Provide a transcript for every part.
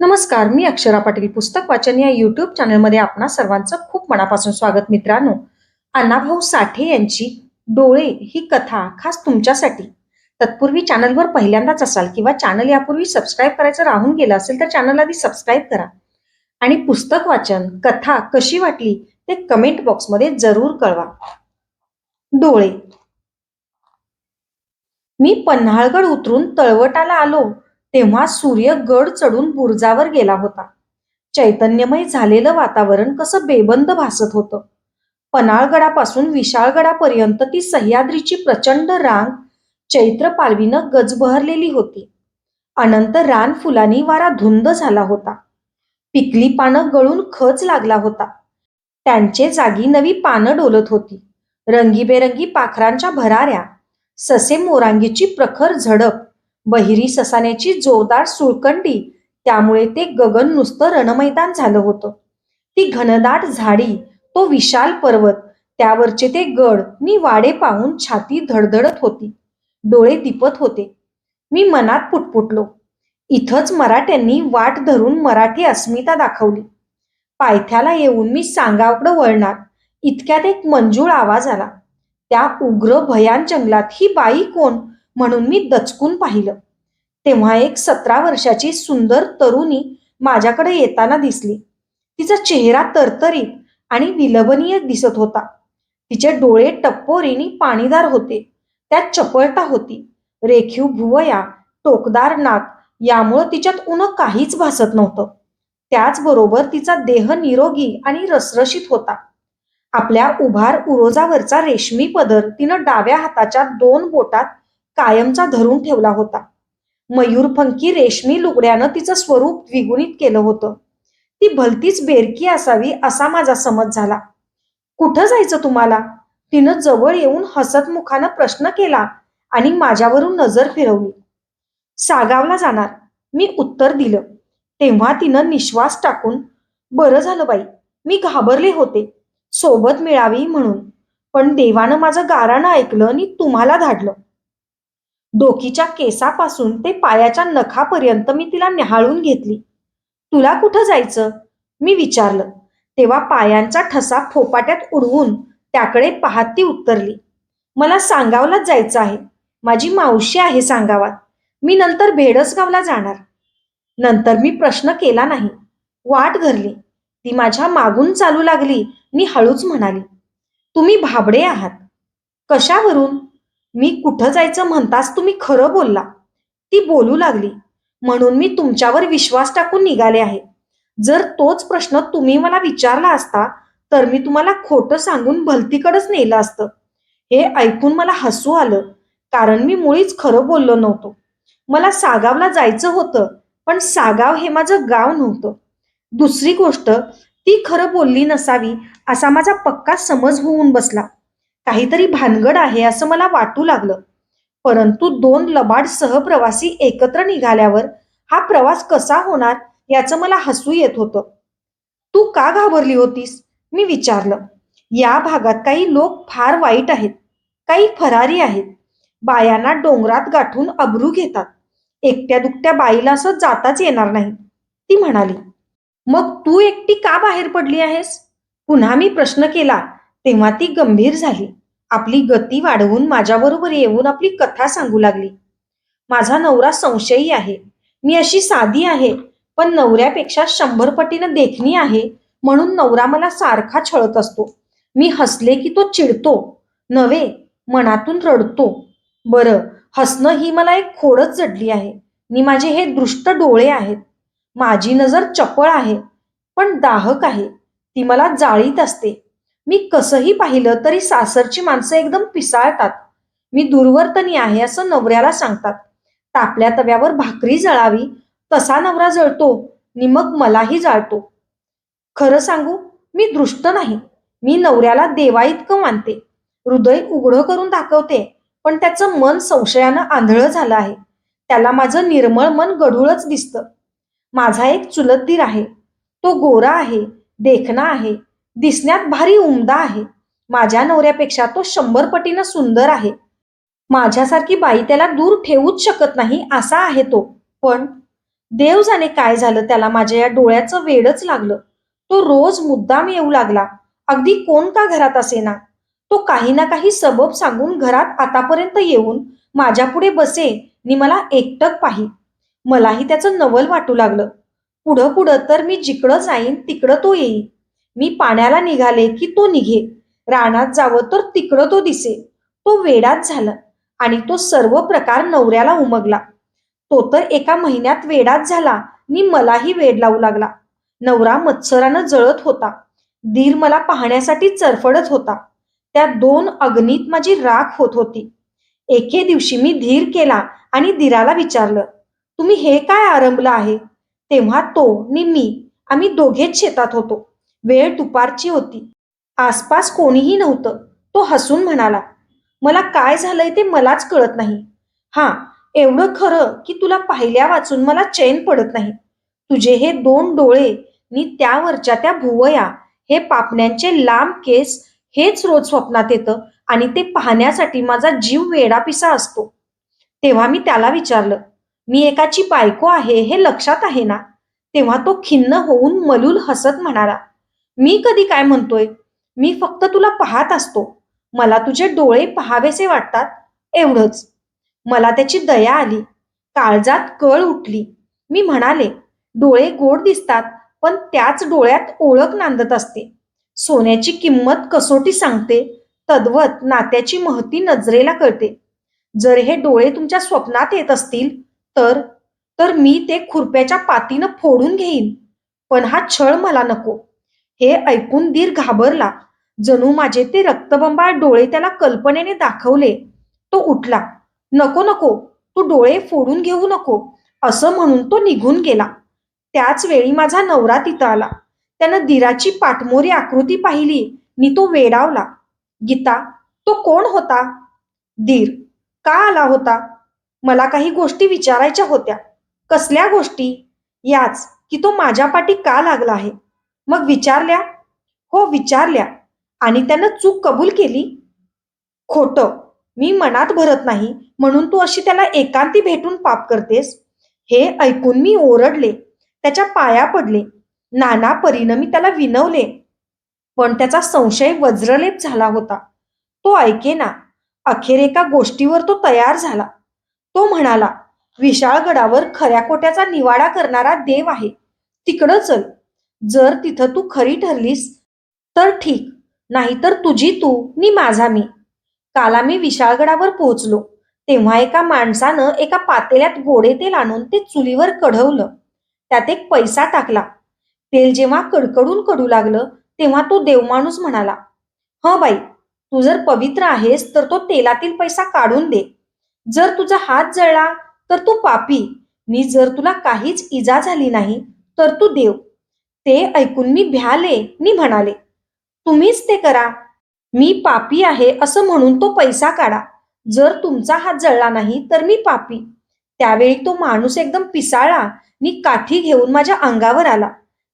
नमस्कार मी अक्षरा पाटील पुस्तक वाचन या युट्यूब चॅनलमध्ये आपणा सर्वांचं खूप मनापासून स्वागत मित्रांनो. अण्णाभाऊ साठे यांची डोळे ही कथा खास तुमच्यासाठी. तत्पूर्वी चॅनलवर पहिल्यांदाच असाल किंवा चॅनल यापूर्वी सबस्क्राईब करायचं राहून गेलं असेल तर चॅनल आधी सबस्क्राईब करा. आणि पुस्तक वाचन कथा कशी वाटली ते कमेंट बॉक्समध्ये जरूर कळवा. डोळे. मी पन्हाळगड उतरून तळवटाला आलो. तेव्हा सूर्य गड चढून बुरुजावर गेला होता. चैतन्यमय झालेलं वातावरण कसं बेबंद भासत होतं. पन्हाळगडापासून विशाळगडापर्यंत ती सह्याद्रीची प्रचंड रांग चैत्र पालवीनं गजबहरलेली होती. अनंत रान फुलांनी वारा धुंद झाला होता. पिकली पानं गळून खच लागला होता. त्यांचे जागी नवी पानं डोलत होती. रंगीबेरंगी पाखरांच्या भराऱ्या ससे मोरांगीची प्रखर झडप बहिरी ससाण्याची जोरदार सुळकंडी त्यामुळे ते गगन नुसतं रणमैदान झालं होतं. ती घनदाट झाडी तो विशाल पर्वत त्यावरचे ते गड मी वाडे पाहून छाती धडधडत होती. डोळे दिपत होते. मी मनात पुटपुटलो. इथंच मराठ्यांनी वाट धरून मराठी अस्मिता दाखवली. पायथ्याला येऊन मी सांगावकडं वळणार इतक्यात एक मंजूळ आवाज आला. त्या उग्र भयान जंगलात ही बाई कोण? म्हणून मी दचकून पाहिलं. तेव्हा एक सतरा वर्षाची सुंदर तरुणी माझ्याकडे येताना दिसली. तिचा चेहरा तरतरीत आणि विलवणीय दिसत होता. तिचे डोळे टप्पोरीने पाणीदार होते. त्यात चपळता होती. रेखीव भुवया टोकदार नाक यामुळं तिच्यात उन काहीच भासत नव्हतं. त्याचबरोबर तिचा देह निरोगी आणि रसरशीत होता. आपल्या उभार उरोजावरचा रेशमी पदर तिनं डाव्या हाताच्या दोन बोटात कायमचा धरून ठेवला होता. मयूरपंखी रेशमी लुगड्यानं तिचं स्वरूप द्विगुणित केलं होतं. ती भलतीच बेरकी असावी असा माझा समज झाला. कुठं जायचं तुम्हाला? तिनं जवळ येऊन हसत मुखानं प्रश्न केला आणि माझ्यावरून नजर फिरवली. सागावला जाणार. मी उत्तर दिलं. तेव्हा तिनं निश्वास टाकून बरं झालं बाई मी घाबरले होते. सोबत मिळावी म्हणून. पण देवानं माझं गारानं ऐकलं आणि तुम्हाला धाडलं. डोकीच्या केसापासून ते पायाच्या नखापर्यंत मी तिला न्याहाळून घेतली. तुला कुठं जायचं? मी विचारलं. तेव्हा पायांचा ठसा फोपाट्यात उडवून त्याकडे पाहत ती उत्तरली. मला सांगावलाच जायचं आहे. माझी मावशी आहे सांगावात. मी नंतर भेडसगावला जाणार. नंतर मी प्रश्न केला नाही. वाट धरली ती माझ्या मागून चालू लागली. मी हळूच म्हणाली. तुम्ही भाबडे आहात. कशावरून? मी कुठं जायचं म्हणताच तुम्ही खरं बोलला. ती बोलू लागली. म्हणून मी तुमच्यावर विश्वास टाकून निघाले आहे. जर तोच प्रश्न तुम्ही मला विचारला असता तर मी तुम्हाला खोटं सांगून भलतीकडंच नेलं असतं. हे ऐकून मला हसू आलं कारण मी मुळीच खरं बोललो नव्हतो. मला सागावला जायचं होतं पण सागाव हे माझं गाव नव्हतं. दुसरी गोष्ट ती खरं बोलली नसावी असा माझा पक्का समज होऊन बसला. काहीतरी भानगड आहे असं मला वाटू लागलं. परंतु दोन लबाड सहप्रवासी एकत्र निघाल्यावर हा प्रवास कसा होणार याचं मला हसू येत होतं. तू का घाबरली होतीस? मी विचारलं. या भागात काही लोक फार वाईट आहेत. काही फरारी आहेत. बायांना डोंगरात गाठून अब्रू घेतात. एकट्या दुकट्या बाईला असं जाताच येणार नाही. ती म्हणाली मग तू एकटी का बाहेर पडली आहेस? पुन्हा मी प्रश्न केला तेव्हा ती गंभीर झाली. आपली गती वाढवून माझ्याबरोबर येऊन आपली कथा सांगू लागली. माझा नवरा संशयी आहे. मी अशी साधी आहे पण नवऱ्यापेक्षा शंभर पटीनं देखणी आहे म्हणून नवरा मला सारखा छळत असतो. मी हसले की तो चिडतो. नव्हे मनातून रडतो. बरं हसणं ही मला एक खोडच जडली आहे. मी माझे हे दृष्ट डोळे आहेत. माझी नजर चपळ आहे पण दाहक आहे. ती मला जाळीत असते. मी कसंही पाहिलं तरी सासरची माणसं एकदम पिसाळतात. मी दुर्वर्तनी आहे असं नवऱ्याला सांगतात. तापल्या तव्यावर भाकरी जळावी तसा नवरा जळतो नि मग मलाही जाळतो. खरं सांगू मी दृष्ट नाही. मी नवऱ्याला देवा इतकं मानते. हृदय उघडं करून दाखवते पण त्याचं मन संशयानं आंधळं झालं आहे. त्याला माझं निर्मळ मन गढूळच दिसतं. माझा एक चुलत दीर आहे. तो गोरा आहे देखणा आहे. दिसण्यात भारी उमदा आहे. माझ्या नवऱ्यापेक्षा तो शंभर पटीनं सुंदर आहे. माझ्यासारखी बाई त्याला दूर ठेवूच शकत नाही असा आहे तो. पण देव जाणे काय झालं त्याला माझ्या या डोळ्याचं वेडच लागलं. तो रोज मुद्दाम येऊ लागला. अगदी कोण का घरात असेना? तो काही ना काही सबब सांगून घरात आतापर्यंत येऊन माझ्या पुढे बसे नि मला एकटक पाही. मलाही त्याचं नवल वाटू लागलं. पुढं पुढं तर मी जिकडं जाईन तिकडं तो येईल मी पाण्याला निघाले की तो निघे. रानात जावं तर तिकडं तो दिसे. तो वेडाच झाला आणि तो सर्व प्रकार नवऱ्याला उमगला. तो तर एका महिन्यात वेडाच झाला. नि मलाही वेड लावू लागला. नवरा मत्सरानं जळत होता. दीर मला पाहण्यासाठी चरफडत होता. त्या दोन अग्नीत माझी राख होत होती. एके दिवशी मी धीर केला आणि दिराला विचारलं तुम्ही हे काय आरंभलं आहे? तेव्हा तो नि मी आम्ही दोघेच शेतात होतो. वेळ दुपारची होती. आसपास कोणीही नव्हतं. तो हसून म्हणाला मला काय झालंय ते मलाच कळत नाही. हा एवढं खरं की तुला पाहिल्या वाचून मला चैन पडत नाही. तुझे हे दोन डोळे नि त्यावरच्या त्या भुवया हे पापण्यांचे लांब केस हेच रोज स्वप्नात येतं आणि ते पाहण्यासाठी माझा जीव वेडापिसा असतो. तेव्हा मी त्याला विचारलं मी एकाची बायको आहे हे लक्षात आहे ना? तेव्हा तो खिन्न होऊन मलूल हसत म्हणाला मी कधी काय म्हणतोय? मी फक्त तुला पाहत असतो. मला तुझे डोळे पहावेसे वाटतात. एवढंच. मला त्याची दया आली. काळजात कळ उठली. मी म्हणाले डोळे गोड दिसतात पण त्याच डोळ्यात ओळख नांदत असते. सोन्याची किंमत कसोटी सांगते. तद्वत नात्याची महती नजरेला कळते. जर हे डोळे तुमच्या स्वप्नात येत असतील तर तर मी ते खुरप्याच्या पातीनं फोडून घेईन. पण हा छळ मला नको. हे ऐकून दीर घाबरला. जणू माझे ते रक्तबंबाळ डोळे त्याला कल्पनेने दाखवले. तो उठला. नको नको तू डोळे फोडून घेऊ नको असं म्हणून तो निघून गेला. त्याच वेळी माझा नवरा तिथं आला. त्यानं दिराची पाठमोरी आकृती पाहिली. नि तो वेडावला. गीता तो कोण होता? दीर का आला होता? मला काही गोष्टी विचारायच्या होत्या. कसल्या गोष्टी? याच की तो माझ्या पाठी का लागला आहे? मग विचारल्या हो विचारल्या. आणि त्यानं चूक कबूल केली. खोटं मी मनात भरत नाही म्हणून तू अशी त्याला एकांती भेटून पाप करतेस. हे ऐकून मी ओरडले त्याच्या पाया पडले. नाना परीनं मी त्याला विनवले पण त्याचा संशय वज्रलेप झाला होता. तो ऐकेना अखेर एका गोष्टीवर तो तयार झाला. तो म्हणाला विशाळगडावर खऱ्या खोट्याचा निवाडा करणारा देव आहे. तिकडं चल जर तिथं तू खरी ठरलीस तर ठीक. नाहीतर तुझी तू नि माझा मी. काल आम्ही विशाळगडावर पोहोचलो. तेव्हा एका माणसानं एका पातेल्यात गोडे तेल आणून ते चुलीवर कढवलं. त्यात एक पैसा टाकला. तेल जेव्हा कडकडून कडू लागलं तेव्हा तो देवमाणूस म्हणाला ह बाई तू जर पवित्र आहेस तर तो तेलातील पैसा काढून दे. जर तुझा हात जळला तर तू पापी. मी जर तुला काहीच इजा झाली नाही तर तू देव. ते ऐकून मी भ्याले नि म्हणाले तुम्हीच ते करा. मी पापी आहे असं म्हणून तो पैसा काढा. जर तुमचा हात जळला नाही तर मी पापी. त्यावेळी तो माणूस एकदम पिसाळा नि काठी घेऊन माझ्या अंगावर आला.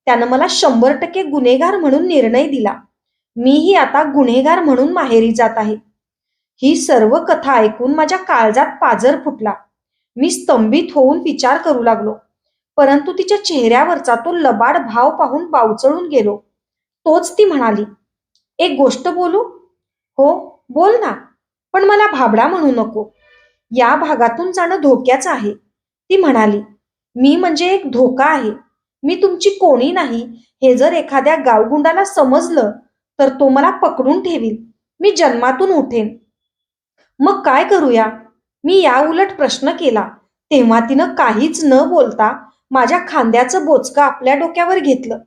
त्यानं मला शंभर टक्के गुन्हेगार म्हणून निर्णय दिला. मीही आता गुन्हेगार म्हणून माहेरी जात आहे. ही सर्व कथा ऐकून माझ्या काळजात पाजर फुटला. मी स्तंभित होऊन विचार करू लागलो. परंतु तिच्या चेहऱ्यावरचा तो लबाड भाव पाहून बावचळून गेलो. तोच ती म्हणाली एक गोष्ट बोलू? हो बोल ना पण मला भाबडा म्हणू नको. या भागातून जाणं धोक्याचं आहे. ती म्हणाली मी म्हणजे एक धोका आहे. मी तुमची कोणी नाही. हे जर एखाद्या गावगुंडाला समजलं तर तो मला पकडून ठेवील. मी जन्मातून उठेन. मग काय करूया? मी या उलट प्रश्न केला. तेव्हा तिनं काहीच न बोलता माझ्या खांद्याचं बोचकं आपल्या डोक्यावर घेतलं.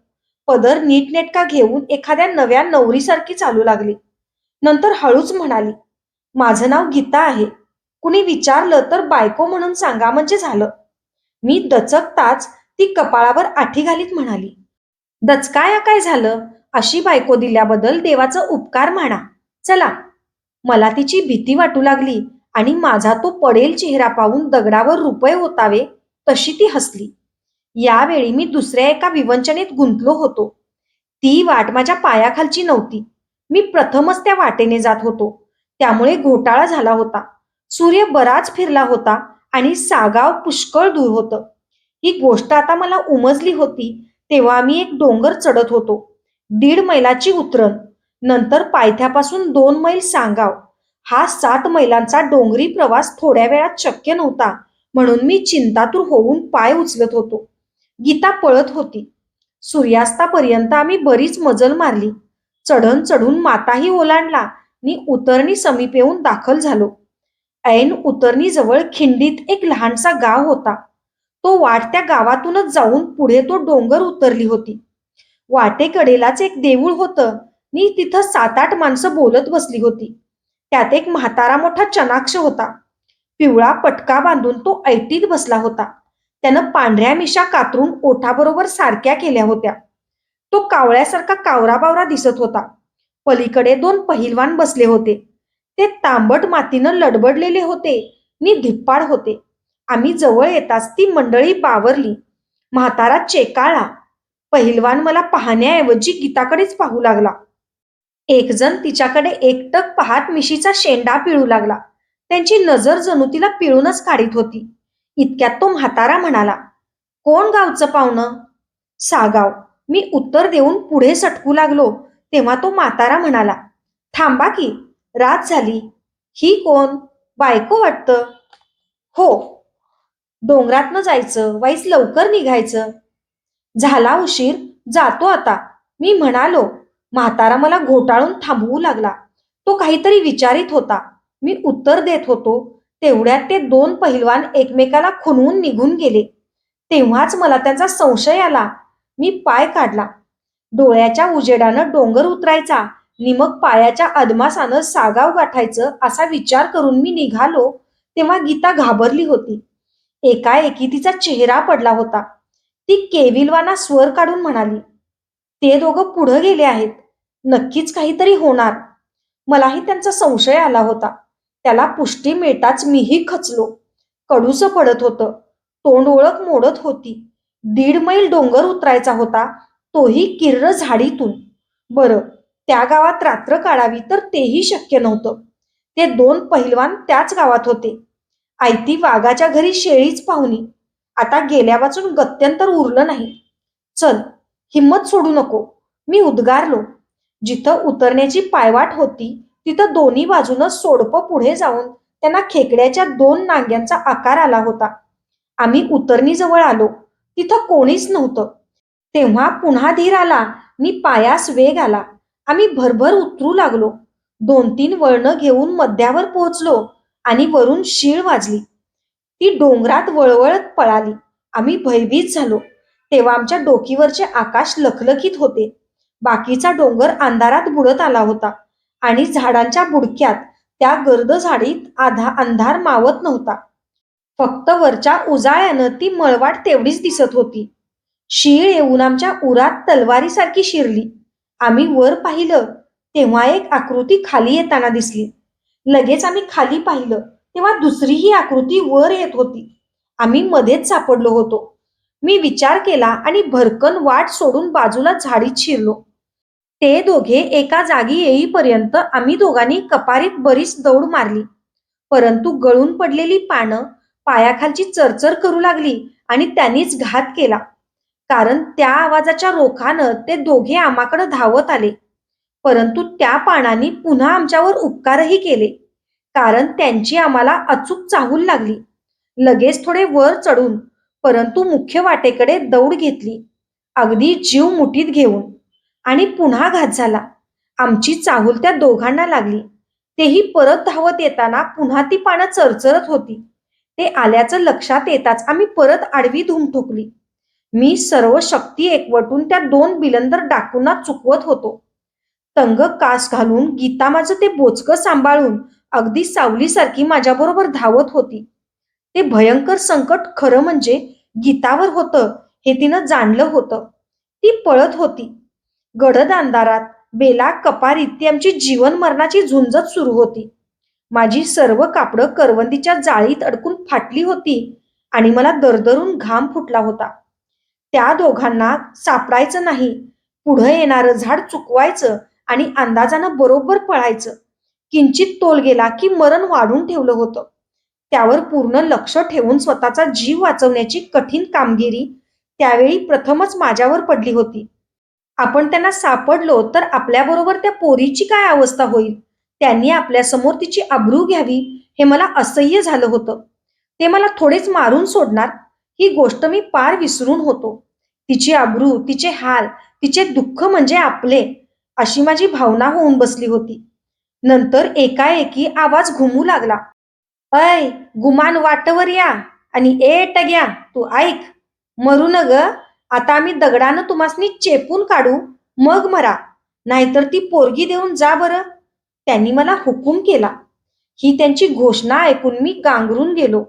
पदर नीटनेटका घेऊन एखाद्या नव्या नवरीसारखी चालू लागली. नंतर हळूच म्हणाली माझं नाव गीता आहे. कुणी विचारलं तर बायको म्हणून सांगा म्हणजे झालं. मी दचकताच ती कपाळावर आठी घालीत म्हणाली दचकाया काय झालं? अशी बायको दिल्याबद्दल देवाचं उपकार म्हणा चला. मला तिची भीती वाटू लागली आणि माझा तो पडेल चेहरा पाहून दगडावर रुपये होतावे तशी ती हसली. यावेळी मी दुसऱ्या एका विवंचनेत गुंतलो होतो. ती वाट माझ्या पायाखालची नव्हती. मी प्रथमच त्या वाटेने जात होतो. त्यामुळे घोटाळा झाला होता. सूर्य बराच फिरला होता आणि सागाव पुष्कळ दूर होतं. ही गोष्ट आता मला उमजली होती तेव्हा मी एक डोंगर चढत होतो. दीड मैलाची उतरण नंतर पायथ्यापासून दोन मैल सांगाव. हा सात मैलांचा डोंगरी प्रवास थोड्या वेळात शक्य नव्हता म्हणून मी चिंतातूर होऊन पाय उचलत होतो. गीता पळत होती. सूर्यास्तापर्यंत आम्ही बरीच मजल मारली. चढण चढून माताही ओलांडला. मी उतरणी समीप येऊन दाखल झालो. ऐन उतरणीजवळ खिंडीत एक लहानसा गाव होता. तो वाट त्या गावातूनच जाऊन पुढे तो डोंगर उतरली होती. वाटेकडेलाच एक देऊळ होतं. मी तिथं सात आठ माणसं बोलत बसली होती. त्यात एक म्हातारा मोठा चनाक्ष होता. पिवळा पटका बांधून तो ऐटीत बसला होता. त्यानं पांढऱ्या मिशा कातरून ओठाबरोबर सारख्या केल्या होत्या. तो कावळ्यासारखा कावराबावरा दिसत होता. पलीकडे दोन पहिलवान बसले होते. ते तांबट मातीनं लडबडलेले होते. नि धिप्पाड होते. आम्ही जवळ येताच ती मंडळी बावरली. म्हातारा चेकाळा. पहिलवान मला पाहण्याऐवजी गीताकडेच पाहू लागला. एक जण तिच्याकडे एकटक पाहत मिशीचा शेंडा पिळू लागला. त्यांची नजर जणू तिला पिळूनच काढीत होती. इतक्यात तो म्हातारा म्हणाला कोण गावचं पाहुणं? सागाव. मी उत्तर देऊन पुढे सटकू लागलो. तेव्हा तो म्हातारा म्हणाला थांबा की रात झाली. ही कोण? बायको वाटतं. हो. डोंगरातनं जायचं वाईस लवकर निघायचं. झाला उशीर जातो आता. मी म्हणालो म्हातारा मला घोटाळून थांबवू लागला. तो काहीतरी विचारित होता. मी उत्तर देत होतो तेवढ्यात ते दोन पहिलवान एकमेकाला खुनवून निघून गेले. तेव्हाच मला त्यांचा संशय आला. मी पाय काढला. डोळ्याच्या उजेडानं डोंगर उतरायचा. नि मग पायाच्या अदमासानं सागाव गाठायचं असा विचार करून मी निघालो तेव्हा गीता घाबरली होती. एकाएकी तिचा चेहरा पडला होता. ती केविलवाना स्वर काढून म्हणाली ते दोघं पुढं गेले आहेत. नक्कीच काहीतरी होणार. मलाही त्यांचा संशय आला होता. त्याला पुष्टी मिळताच मीही खचलो. कडूचं पडत होतं. तोंड ओळख मोडत होती. दीड मैल डोंगर उतरायचा होता. तोही किर्र झाडीतून. बरं त्या गावात रात्र काढावी तर तेही शक्य नव्हतं. ते दोन पहिलवान त्याच गावात होते. आयती वाघाच्या घरी शेळीच पाहुणी. आता गेल्या वाचून गत्यंतर उरलं नाही. चल हिम्मत सोडू नको. मी उद्गारलो. जिथं उतरण्याची पायवाट होती तिथं दोन्ही बाजूनं सोडपं पुढे जाऊन त्यांना खेकड्याच्या दोन नांग्यांचा आकार आला होता. आम्ही उतरणीजवळ आलो. तिथं कोणीच नव्हतं. तेव्हा पुन्हा धीर आला. नि पायास वेग आला. आम्ही भरभर उतरू लागलो. दोन तीन वळणं घेऊन मध्यावर पोहोचलो आणि वरून शीळ वाजली. ती डोंगरात वळवळत पळाली. आम्ही भयभीत झालो. तेव्हा आमच्या डोकीवरचे आकाश लखलखीत होते. बाकीचा डोंगर अंधारात बुडत आला होता. आणि झाडांच्या बुडक्यात त्या गर्द झाडीत आधा अंधार मावत नव्हता. फक्त वरच्या उजाळ्यानं ती मळवाट तेवढीच दिसत होती. शीळ येऊन आमच्या उरात तलवारीसारखी शिरली. आम्ही वर पाहिलं तेव्हा एक आकृती खाली येताना दिसली. लगेच आम्ही खाली पाहिलं तेव्हा दुसरीही आकृती वर येत होती. आम्ही मध्येच सापडलो होतो. मी विचार केला आणि भरकन वाट सोडून बाजूला झाडीत शिरलो. ते दोघे एका जागी येईपर्यंत आम्ही दोघांनी कपारीत बरीच दौड मारली. परंतु गळून पडलेली पानं पायाखालची चरचर करू लागली आणि त्यांनीच घात केला. कारण त्या आवाजाच्या रोखानं ते दोघे आम्हाकडे धावत आले. परंतु त्या पानांनी पुन्हा आमच्यावर उपकारही केले. कारण त्यांची आम्हाला अचूक चाहूल लागली. लगेच थोडे वर चढून परंतु मुख्य वाटेकडे दौड घेतली. अगदी जीव मुठीत घेऊन. आणि पुन्हा घात झाला. आमची चाहूल त्या दोघांना लागली. तेही परत धावत येताना पुन्हा ती पानं चरचरत होती. ते आल्याचं लक्षात येताच आम्ही परत आडवी धूम ठोकली. मी सर्व शक्ती एकवटून त्या दोन बिलंदर डाकूंना चुकवत होतो. तंग कास घालून गीता माझं ते बोचकं सांभाळून अगदी सावलीसारखी माझ्याबरोबर धावत होती. ते भयंकर संकट खरं म्हणजे गीतावर होतं हे तिनं जाणलं होतं. ती पळत होती. गडद अंधारात बेला कपारीत ती आमची जीवन मरणाची झुंजत सुरू होती. माझी सर्व कापडं करवंदीच्या जाळीत अडकून फाटली होती आणि मला दरदरून घाम फुटला होता. त्या दोघांना सापडायचं नाही पुढं येणारं झाड चुकवायचं आणि अंदाजानं बरोबर पळायचं. किंचित तोल गेला की मरण वाढून ठेवलं होतं. त्यावर पूर्ण लक्ष ठेवून स्वतःचा जीव वाचवण्याची कठीण कामगिरी त्यावेळी प्रथमच माझ्यावर पडली होती. आपण त्यांना सापडलो तर आपल्याबरोबर त्या पोरीची काय अवस्था होईल? त्यांनी आपल्यासमोर तिची अब्रू घ्यावी हे मला असह्य झालं होतं. ते मला थोडेच मारून सोडणार? ही गोष्ट मी पार विसरून होतो. तिची अब्रू तिचे हाल तिचे दुःख म्हणजे आपले अशी माझी भावना होऊन बसली होती. नंतर एकाएकी आवाज घुमू लागला. अय गुमान वाटवर या आणि ए टग्या तू ऐक. मरू न ग आता आम्ही दगडानं तुम्हासनी चेपून काढू. मग मरा. नाहीतर ती पोरगी देऊन जा बरं. त्यांनी मला हुकूम केला. ही त्यांची घोषणा ऐकून मी गांगरून गेलो.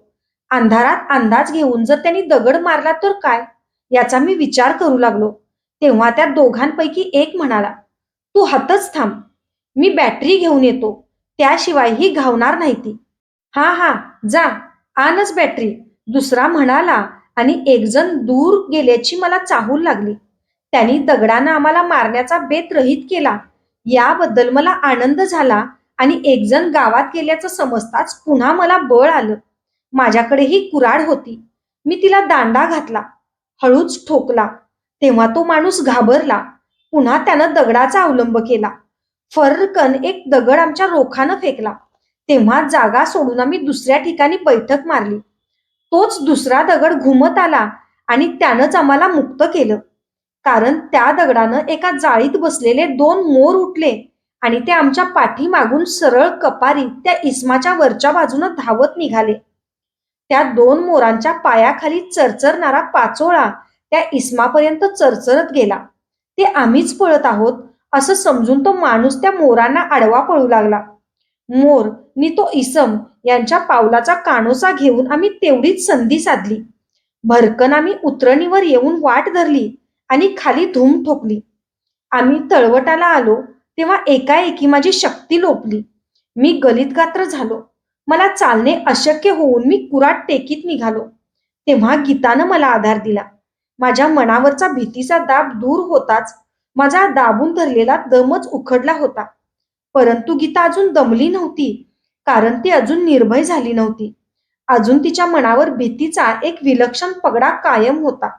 अंधारात अंदाज घेऊन जर त्यांनी दगड मारला तर काय? याचा मी विचार करू लागलो. तेव्हा त्या दोघांपैकी एक म्हणाला तू हातच थांब. मी बॅटरी घेऊन येतो. त्याशिवाय ही घावणार नाही ती. हा हा. जा. आणच बॅटरी. दुसरा म्हणाला आणि एकजण दूर गेल्याची मला चाहूल लागली. त्यांनी दगडानं आम्हाला मारण्याचा बेत रहित केला. याबद्दल मला आनंद झाला आणि एकजण गावात गेल्याचं समजताच पुन्हा मला बळ आलं. माझ्याकडेही कुराड होती. मी तिला दांडा घातला हळूच ठोकला. तेव्हा तो माणूस घाबरला. पुन्हा त्यानं दगडाचा अवलंब केला. फर्रकन एक दगड आमच्या रोखानं फेकला. तेव्हा जागा सोडून आम्ही दुसऱ्या ठिकाणी बैठक मारली. तोच दुसरा दगड घुमत आला आणि त्यानंच आम्हाला मुक्त केलं. कारण त्या दगडानं एका जाळीत बसलेले दोन मोर उठले आणि ते आमच्या पाठीमागून सरळ कपारी त्या इस्माच्या वरच्या बाजूनं धावत निघाले. त्या दोन मोरांच्या पायाखाली चरचरणारा पाचोळा त्या इस्मापर्यंत चरचरत गेला. ते आम्हीच पळत आहोत असं समजून तो माणूस त्या मोरांना आडवा पळू लागला. मोर नि तो इसम यांच्या पावलाचा कानोसा घेऊन आम्ही तेवढीच संधी साधली. भरकन आम्ही उतरणीवर येऊन वाट धरली आणि खाली धूम ठोकली. आम्ही तळवटाला आलो तेव्हा एकाएकी माझी शक्ती लोपली. मी गलित गात्र झालो. मला चालणे अशक्य होऊन मी कुराट टेकीत निघालो. तेव्हा गीतानं मला आधार दिला. माझ्या मनावरचा भीतीचा दाब दूर होताच माझा दाबून धरलेला दमच उखडला होता. परंतु गीता अजून दमली नव्हती कारण ती अजून निर्भय झाली नव्हती. अजून तिच्या मनावर भीतीचा एक विलक्षण पगडा कायम होता.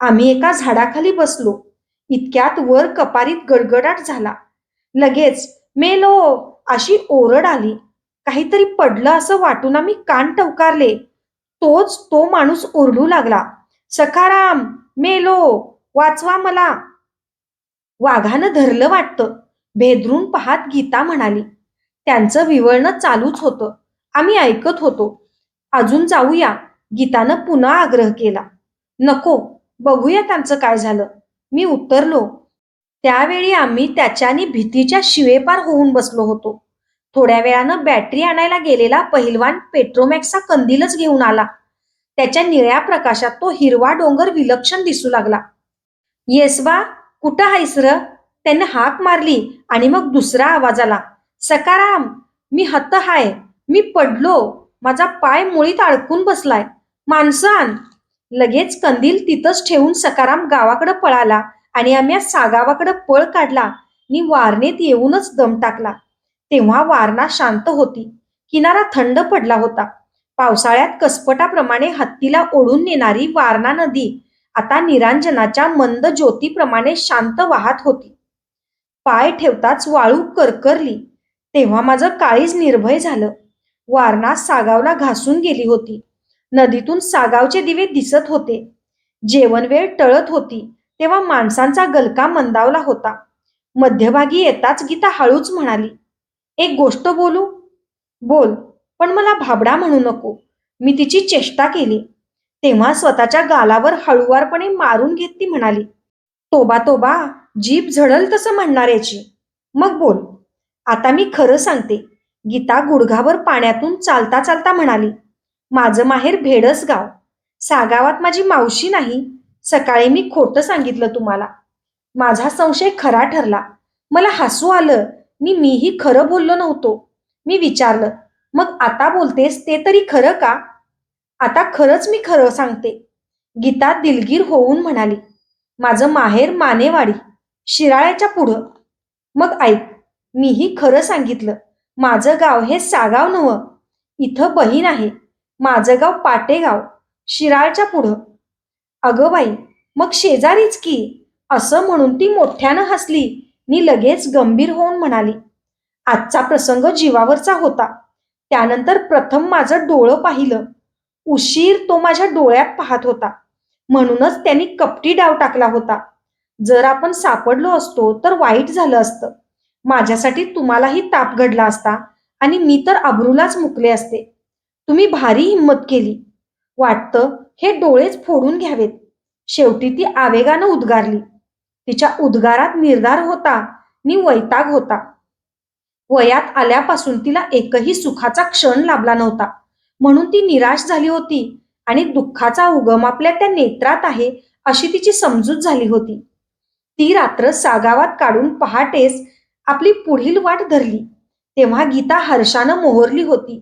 आम्ही एका झाडाखाली बसलो. इतक्यात वर कपारीत गडगडाट झाला. लगेच मेलो! अशी ओरड आली. काहीतरी पडलं असं वाटून आम्ही कान टवकारले. तोच तो माणूस ओरडू लागला. सखाराम मेलो वाचवा मला. वाघानं धरलं वाटतं. भेदरून पाहत गीता म्हणाली त्यांचं विवळणं चालूच होतं. आम्ही ऐकत होतो. अजून जाऊया. गीतानं पुन्हा आग्रह केला नको बघूया त्यांचं काय झालं. मी उतरलो. त्यावेळी आम्ही त्याच्यानी भीतीच्या शिवेपार होऊन बसलो होतो. थोड्या वेळानं बॅटरी आणायला गेलेला पहिलवान पेट्रोमॅक्सचा कंदीलच घेऊन आला. त्याच्या निळ्या प्रकाशात तो हिरवा डोंगर विलक्षण दिसू लागला. येसवा कुठं हायसर र? त्याने हाक मारली आणि मग दुसरा आवाज आला सकाराम मी हत हाय मी पडलो माझा पाय मुळीत अडकून बसलाय माणसं आण. लगेच कंदील तिथंच ठेवून सकाराम गावाकडे पळाला आणि आम्ही सागावाकडे पळ काढला आणि वारणेत येऊनच दम टाकला. तेव्हा वारणा शांत होती किनारा थंड पडला होता. पावसाळ्यात कसपटाप्रमाणे हत्तीला ओढून नेणारी वारणा नदी आता निरांजनाच्या मंद ज्योतीप्रमाणे शांत वाहत होती. पाय ठेवताच वाळू करकरली. तेव्हा माझं काळीज निर्भय झालं. वारणा सागावला घासून गेली होती. नदीतून सागावचे दिवे दिसत होते. जेवण वेळ टळत होती. तेव्हा माणसांचा गलका मंदावला होता. मध्यभागी येताच गीता हळूच म्हणाली एक गोष्ट बोलू? बोल पण मला भाबडा म्हणू नको. मी तिची चेष्टा केली. तेव्हा स्वतःच्या गालावर हळुवारपणे मारून घेत ती म्हणाली तोबा तोबा जीभ झडल तसं म्हणणाऱ्याची मग बोल. आता मी खरं सांगते. गीता गुडघावर पाण्यातून चालता चालता म्हणाली माझं माहेर भेडस गाव. सागावात माझी मावशी नाही. सकाळी मी खोटं सांगितलं तुम्हाला. माझा संशय खरा ठरला. मला हसू आलं. मी मीही खरं बोललो नव्हतो. मी विचारलं मग आता बोलतेस ते तरी खरं का? आता खरंच मी खरं सांगते. गीता दिलगीर होऊन म्हणाली माझं माहेर मानेवाडी शिराळ्याच्या पुढं. मग ऐक मीही खरं सांगितलं. माझं गाव हे सागाव नवं इथं बहीण आहे. माझं गाव पाटेगाव शिराळच्या पुढं. अगं बाई मग शेजारीच की? असं म्हणून ती मोठ्यानं हसली. मी लगेच गंभीर होऊन म्हणाली आजचा प्रसंग जीवावरचा होता. त्यानंतर प्रथम माझं डोळं पाहिलं. उशीर तो माझ्या डोळ्यात पाहत होता. म्हणूनच त्यांनी कपटी डाव टाकला होता. जर आपण सापडलो असतो तर वाईट झालं असतं. माझ्यासाठी तुम्हालाही ताप घडला असता आणि मी तर अब्रूलाच मुकले असते. तुम्ही भारी हिंमत केली. वाटतं हे डोळेच फोडून घ्यावेत. शेवटी ती आवेगानं उद्गारली. तिच्या उद्गारात निर्धार होता. नि वैताग होता. वयात आल्यापासून तिला एकही सुखाचा क्षण लाभला नव्हता. म्हणून ती निराश झाली होती. आणि दुःखाचा उगम आपल्या त्या नेत्रात आहे अशी तिची समजूत झाली होती. ती रात्र सागावात काढून पहाटेस आपली पुढील वाट धरली. तेव्हा गीता हर्षानं मोहरली होती.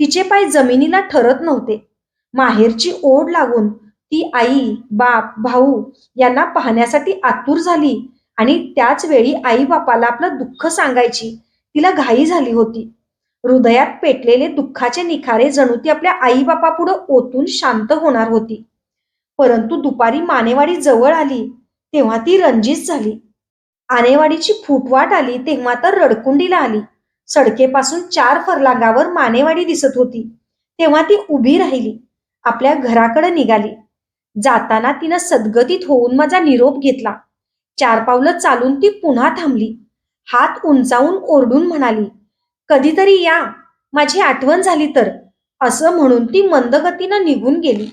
तिचे पाय जमिनीला ठरत नव्हते. माहेरची ओढ लागून ती आई बाप भाऊ यांना पाहण्यासाठी आतुर झाली आणि त्याच वेळी आई बापाला आपलं दुःख सांगायची तिला घाई झाली होती. हृदयात पेटलेले दुःखाचे निखारे जणू ती आपल्या आई बापापुढं ओतून शांत होणार होती. परंतु दुपारी मानेवाडी जवळ आली तेव्हा ती रंजित झाली. आनेवाडीची फुटवाट आली तेव्हा तर रडकुंडीला आली. सडकेपासून चार फरलांगावर मानेवाडी दिसत होती. तेव्हा ती उभी राहिली आपल्या घराकडे निघाली. जाताना तिनं सदगतीत होऊन माझा निरोप घेतला. चार पावलं चालून ती पुन्हा थांबली. हात उंचावून ओरडून म्हणाली कधीतरी या. माझी आठवण झाली तर. असं म्हणून ती मंदगतीनं निघून गेली.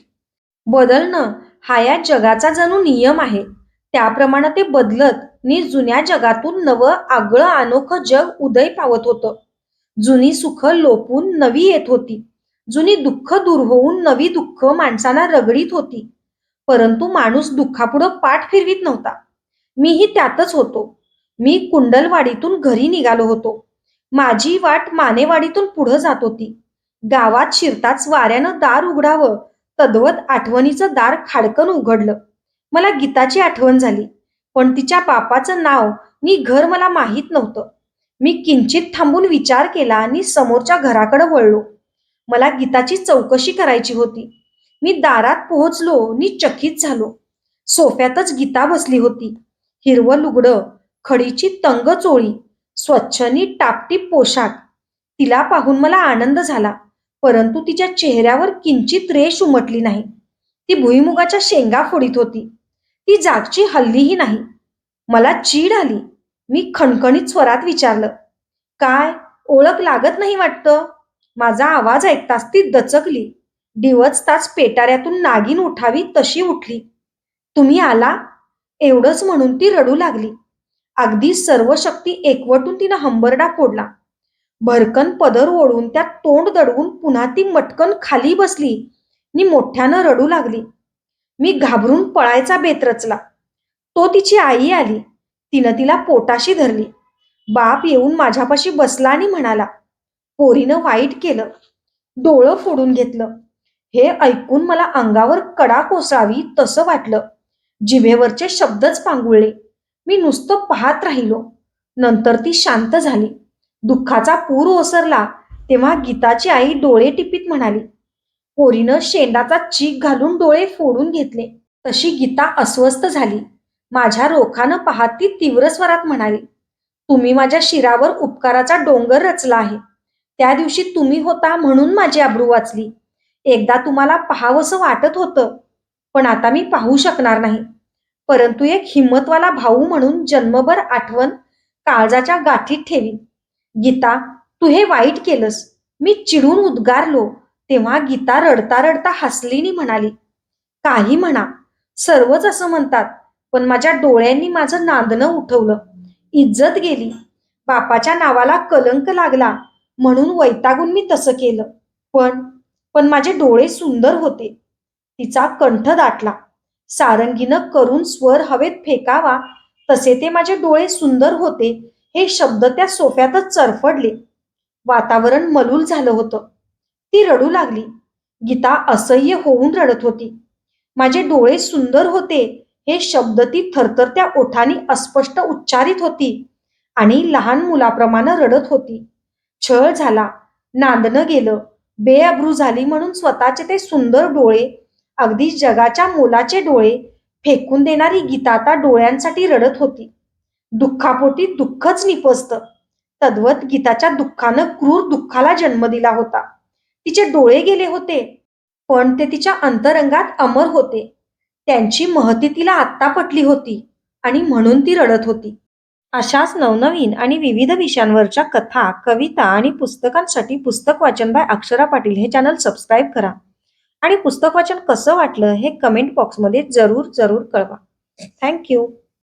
बदलणं हा या जगाचा जणू नियम आहे. त्याप्रमाणे ते बदलत नि जुन्या जगातून नवं आगळं अनोखं जग उदय पावत होतं. जुनी सुख लोपून नवी येत होती. जुनी दुःख दूर होऊन नवी दुःख माणसांना रगडीत होती. परंतु माणूस दुःखापुढं पाठ फिरवीत नव्हता. मीही त्यातच होतो. मी कुंडलवाडीतून घरी निघालो होतो. माझी वाट मानेवाडीतून पुढं जात होती. गावात शिरताच वाऱ्यानं दार उघडावं तद्वत आठवणीचं दार खाडकन उघडलं. मला गीताची आठवण झाली पण तिच्या बापाचं नाव मी घर मला माहीत नव्हतं. मी किंचित थांबून विचार केला आणि समोरच्या घराकडे वळलो. मला गीताची चौकशी करायची होती. मी दारात पोहोचलो नी चकित झालो. सोफ्यातच गीता बसली होती. हिरवं लुगडं खडीची तंग चोळी स्वच्छनी टापटीप पोशाख. तिला पाहून मला आनंद झाला परंतु तिच्या चेहऱ्यावर किंचित रेश उमटली नाही. ती भुईमुगाच्या शेंगा फोडीत होती. ती जागची हल्लीही नाही. मला चीड आली. मी खणखणीत स्वरात विचारलं काय ओळख लागत नाही वाटतं? माझा आवाज ऐकताच ती दचकली. डिवचताच पेटाऱ्यातून नागिन उठावी तशी उठली. तुम्ही आला? एवढंच म्हणून ती रडू लागली. अगदी सर्व शक्ती एकवटून तिनं हंबरडा फोडला. भरकन पदर ओढून त्यात तोंड दडवून पुन्हा ती मटकन खाली बसली. नि मोठ्यानं रडू लागली. मी घाबरून पळायचा बेत रचला. तो तिची आई आली. तिनं तिला पोटाशी धरली. बाप येऊन माझ्यापाशी बसला आणि म्हणाला. पोरीनं वाईट केलं. डोळं फोडून घेतलं. हे ऐकून मला अंगावर कडा कोसळावी तसं वाटलं. जिभेवरचे शब्दच पांगुळले. मी नुसतं पाहत राहिलो. नंतर ती शांत झाली. दुःखाचा पूर ओसरला तेव्हा गीताची आई डोळे टिपीत म्हणाली पोरीनं शेंडाचा चीक घालून डोळे फोडून घेतले. तशी गीता अस्वस्थ झाली. माझ्या रोखानं पाहत ती तीव्र स्वरात म्हणाली तुम्ही माझ्या शिरावर उपकाराचा डोंगर रचला आहे. त्या दिवशी तुम्ही होता म्हणून माझी आबरू वाचली. एकदा तुम्हाला पाहावंसं वाटत होतं पण आता मी पाहू शकणार नाही. परंतु एक हिंमतवाला भाऊ म्हणून जन्मभर आठवण काळजाच्या गाठीत ठेवी. गीता तू हे वाईट केलंस. मी चिडून उद्गारलो तेव्हा गीता रडता रडता हसलीनी म्हणाली काही म्हणा सर्वच असं म्हणतात पण माझ्या डोळ्यांनी माझं नांदणं उठवलं. इज्जत गेली. बापाच्या नावाला कलंक लागला म्हणून वैतागून मी तसं केलं. पण पण माझे डोळे सुंदर होते. तिचा कंठ दाटला. सारंगीनं करून स्वर हवेत फेकावा तसे ते माझे डोळे सुंदर होते हे शब्द त्या सोफ्यातच चरफडले. वातावरण मलूल झालं होतं. ती रडू लागली. गीता असह्य होऊन रडत होती. माझे डोळे सुंदर होते हे शब्द ती थरथरत्या ओठानी अस्पष्ट उच्चारित होती आणि लहान मुलाप्रमाणे रडत होती. छळ झाला नांदणं गेलं बेअब्रू झाली म्हणून स्वतःचे ते सुंदर डोळे अगदी जगाच्या मोलाचे डोळे फेकून देणारी गीता आता डोळ्यांसाठी रडत होती. दुःखापोटी दुःखच निपजतं. तद्वत गीताच्या दुःखानं क्रूर दुःखाला जन्म दिला होता. तिचे डोळे गेले होते पण ते तिच्या अंतरंगात अमर होते. त्यांची महती तिला आत्ता पटली होती आणि म्हणून ती रडत होती. अशाच नवनवीन आणि विविध विषयांवरच्या कथा कविता आणि पुस्तकांसाठी पुस्तक वाचन बाय अक्षरा पाटील हे चॅनल सबस्क्राईब करा. आणि पुस्तक वाचन कसं वाटलं हे कमेंट बॉक्समध्ये जरूर जरूर कळवा. थँक्यू